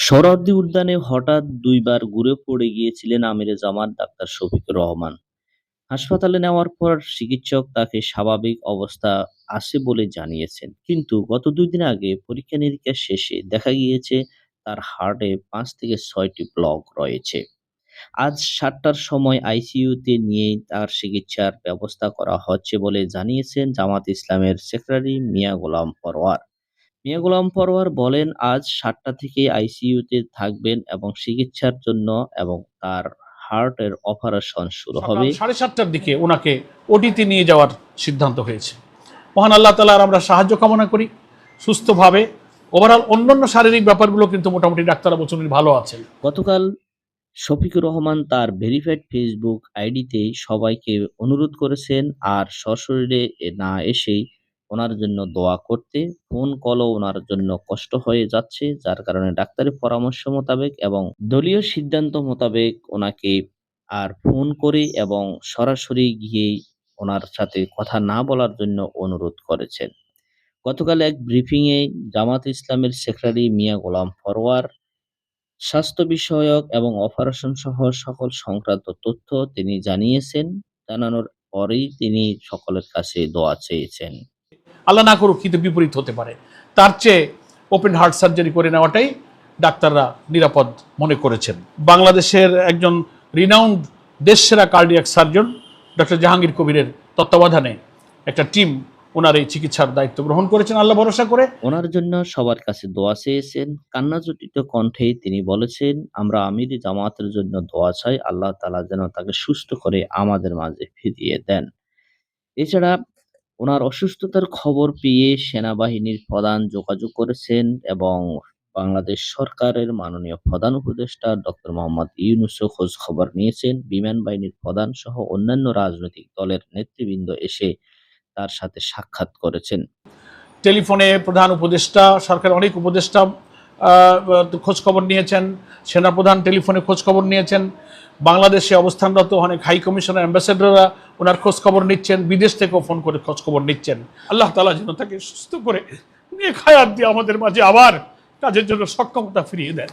সোহরাওয়ার্দী উদ্যানে হঠাৎ দুইবার ঘুরে পড়ে গিয়েছিলেন আমিরে জামাত ডাক্তার শফিকুর রহমান। হাসপাতালে নেওয়ার পর চিকিৎসক তাকে স্বাভাবিক অবস্থা আছে বলে জানিয়েছেন। কিন্তু গত দুই দিন আগে পরীক্ষা নিরীক্ষা শেষে দেখা গিয়েছে, তার হার্টে পাঁচ থেকে ছয়টি ব্লক রয়েছে। আজ সাতটার সময় আইসিইউতে নিয়ে তার চিকিৎসার ব্যবস্থা করা হচ্ছে বলে জানিয়েছেন জামাত ইসলামের সেক্রেটারি মিয়া গোলাম পরওয়ার। মিয়া গোলাম পরওয়ার বলেন আজ সাতটা থেকে আইসিইউতে থাকবেন এবং চিকিৎসার জন্য এবং তার হার্টের অপারেশন শুরু হবে। সাড়ে সাতটার দিকে ওনাকে ওটিতে নিয়ে যাওয়ার সিদ্ধান্ত হয়েছে। মহান আল্লাহ তালার আমরা সাহায্য কামনা করি। সুস্থভাবে ওভারঅল অন্যান্য শারীরিক ব্যাপারগুলো কিন্তু মোটামুটি ডাক্তার বলছেন ভালো আছেন। গতকাল শফিকুর রহমান তার ভেরিফাইড ফেসবুক আইডিতে সবাইকে অনুরোধ করেছেন আর সশরীরে এ- না এসেই ওনার জন্য দোয়া করতে ফোন কলও ওনার জন্য কষ্ট হয়ে যাচ্ছে, যার কারণে ডাক্তারের পরামর্শ মোতাবেক এবং দলীয় সিদ্ধান্ত মোতাবেক ওনাকে আর ফোন করে এবং সরাসরি গিয়ে ওনার সাথে কথা না বলার জন্য অনুরোধ করেছেন। গতকাল এক ব্রিফিংয়ে জামাত ইসলামের সেক্রেটারি মিয়া গোলাম ফরওয়ার, স্বাস্থ্য বিষয়ক এবং অপারেশন সহ সকল সংক্রান্ত তথ্য তিনি জানিয়েছেন। জানানোর পরেই তিনি সকলের কাছে দোয়া চেয়েছেন। আল্লাহ না করুক, কিন্তু বিপরীত হতে পারে। তার চেয়ে ওপেন হার্ট সার্জারি করে নেওয়াটাই ডাক্তাররা নিরাপদ মনে করেছেন। বাংলাদেশের একজন রিনাউন্ড দেশসেরা কার্ডিয়াক সার্জন ডক্টর জাহাঙ্গীর কবিরের তত্ত্বাবধানে একটা টিম ওনার এই চিকিৎসার দায়িত্ব গ্রহণ করেছেন। আল্লাহ ভরসা করে। ওনার জন্য সবার কাছে দোয়া চেয়েছেন। কান্নাজটিত কণ্ঠে তিনি বলেছেন, আমরা আমির জামাতের জন্য দোয়া চাই। আল্লাহ তালা যেন তাকে সুস্থ করে আমাদের মাঝে ফিরিয়ে দেন। এছাড়া ওনার অসুস্থতার খবর পেয়ে সেনাবাহিনীর প্রধান যোগাযোগ করেছেন এবং বাংলাদেশ সরকারের মাননীয় প্রধান উপদেষ্টা ডক্টর মোহাম্মদ ইউনুসও খোঁজ খবর নিয়েছেন। বিমান বাহিনীর প্রধান সহ অন্যান্য রাজনৈতিক দলের নেতৃবৃন্দ এসে তার সাথে সাক্ষাৎ করেছেন। টেলিফোনে প্রধান উপদেষ্টা সরকার অনেক উপদেষ্টা খোঁজ খবর নিয়েছেন। সেনাপ্রধান টেলিফোনে খোঁজ খবর নিয়েছেন। বাংলাদেশে অবস্থানরত অনেক হাই কমিশনার, অ্যাম্বাসেডররা ওনার খোঁজ খবর নিচ্ছেন, বিদেশ থেকেও ফোন করে খোঁজ খবর নিচ্ছেন। আল্লাহ তালা যেন তাকে সুস্থ করে খায়াত দিয়ে আমাদের মাঝে আবার কাজের জন্য সক্ষমতা ফিরিয়ে দেন।